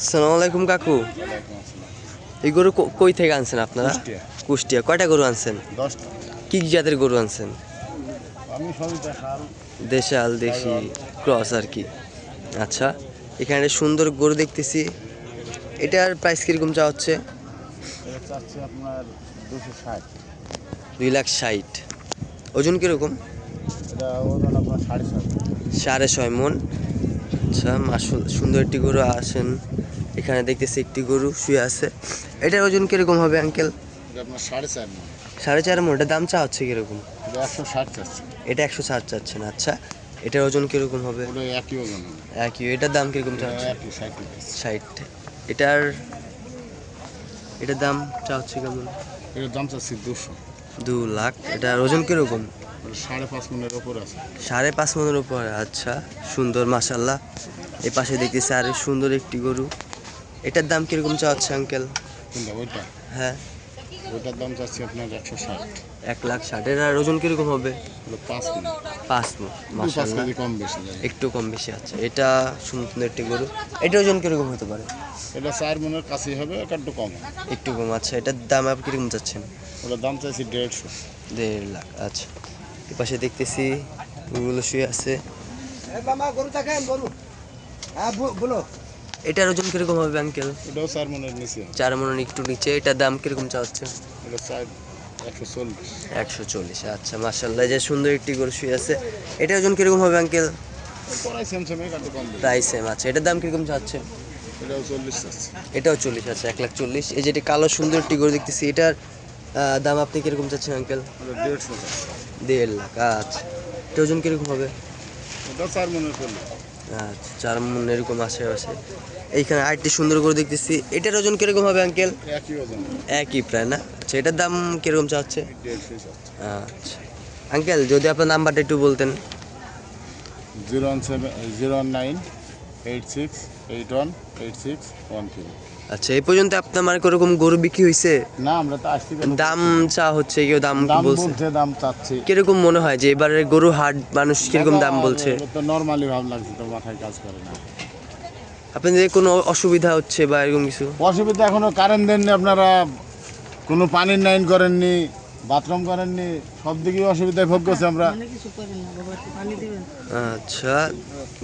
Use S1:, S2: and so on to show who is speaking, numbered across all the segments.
S1: আসসালামু আলাইকুম কাকু। এই গরু কই থেকে আনছেন আপনারা?
S2: কুষ্টিয়া।
S1: কয়টা গরু আনছেন? কি কি জাতের গরু আনছেন? দেশাল। দেশি ক্রস আর কি। আচ্ছা এখানে সুন্দর গরু দেখতেছি। এটার প্রাইস কীরকম চা হচ্ছে? দুই লাখ ষাট। ওজন কীরকম?
S2: সাড়ে
S1: ছয় মন। আচ্ছা মাসুল সুন্দর একটি গরু আসেন। এখানে দেখতেছি একটি গরু শুয়ে আছে। এটার ওজন কীরকম হবে আঙ্কেল?
S2: সাড়ে চার মন।
S1: এটার দাম চা হচ্ছে কীরকম?
S2: এটা একশো ষাট
S1: চাচ্ছেন আচ্ছা। এটার ওজন কীরকম হবে?
S2: একই ওজন
S1: একই এটার দাম কীরকম চা
S2: এটা
S1: হচ্ছে
S2: ষাট।
S1: এটার এটার দাম চা হচ্ছে কেমন?
S2: এটার দাম চাচ্ছি দুশো।
S1: দু লাখ। এটার ওজন কীরকম?
S2: সাড়ে পাঁচ মনের ওপর আছে।
S1: সাড়ে পাঁচ মনের উপর আচ্ছা সুন্দর মাসাল্লাহ এই পাশে দেখতেছি আরে সুন্দর একটি গরু। এটার দাম কীরকম চাচ্ছে আঙ্কেল?
S2: ওইটা?
S1: হ্যাঁ।
S2: ওইটার দাম চাচ্ছি আপনার একশো ষাট।
S1: এক লাখ ষাট। এটার ওজন কীরকম হবে?
S2: পাঁচ মন।
S1: পাঁচ মন মাসাল্লাহ
S2: কম বেশি
S1: একটু কম বেশি আছে এটা সুন্দর একটি গরু। এটা ওজন কীরকম হতে পারে?
S2: এটা চার মনের কাছেই হবে একটু কম।
S1: একটু কম আচ্ছা। এটার দাম আপনি কীরকম চাচ্ছেন?
S2: ওটার দাম চাইছি দেড়শো।
S1: দেড় লাখ আচ্ছা। এ পাশে দেখতেছি গরুগুলো শুয়ে আছে। এটার ওজন কীরকম হবে আঙ্কেল?
S2: এটাও চার মনের নিচে।
S1: চার মনের একটু নিচে এটার দাম কীরকম চা হচ্ছে
S2: এটা একশো চল্লিশ।
S1: আচ্ছা মার্শাল্লাহ যে সুন্দর একটি গরু শুয়ে আছে। এটার ওজন কীরকম হবে আঙ্কেল? প্রায় সেম আছে এটার দাম কীরকম চাচ্ছে
S2: এটাও চল্লিশ চাচ্ছি।
S1: এটাও চল্লিশ আছে এক লাখ চল্লিশ। এই যেটি কালো সুন্দর একটি গরু দেখতেছি এটার দাম আপনি কীরকম চাচ্ছেন আঙ্কেল দেড় লাখ আচ্ছা। এটা ওজন কীরকম হবে? আচ্ছা চার মন এরকম আশেপাশে এইখানে আরেকটি সুন্দর করে দেখতেছি। এটার ওজন কীরকম হবে আঙ্কেল
S2: একই
S1: প্রায় না? আচ্ছা এটার দাম কীরকম চাচ্ছে? আচ্ছা। আঙ্কেল যদি আপনার নাম্বারটা একটু বলতেন।
S2: Zero one seven zero one nine eight six eight one eight six one three.
S1: আচ্ছা এই পর্যন্ত আপনার মানে কোরকম গরু বিক্রি হয়েছে
S2: না আমরা তো আসছি?
S1: দাম চা হচ্ছে কেউ দাম বলছে?
S2: দাম চাচ্ছে।
S1: কীরকম মনে হয় যে এবারে গরু হাট মানুষ কীরকম দাম বলছে?
S2: তো নরমালি ভাব লাগছে তো মাথায় কাজ করে না।
S1: আপনাদের কোনো অসুবিধা হচ্ছে বা এরকম কিছু?
S2: অসুবিধা এখনও কারেন্ট দেননি আপনারা কোনো পানির লাইন করেননি। বাথরুম করেননি সব দিকেই অসুবিধায় ভোগ করছি আমরা।
S1: আচ্ছা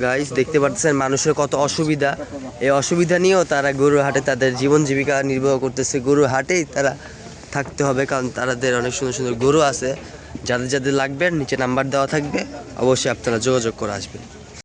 S1: গাইস দেখতে পাচ্ছেন মানুষের কত অসুবিধা। এই অসুবিধা নিয়েও তারা গরু হাটে তাদের জীবন জীবিকা নির্বাহ করতেছে। গরু হাটেই তারা থাকতে হবে কারণ তাদের অনেক সুন্দর সুন্দর গরু আছে। যাদের যাদের লাগবে নিচে নাম্বার দেওয়া থাকবে। অবশ্যই আপনারা যোগাযোগ করে আসবেন।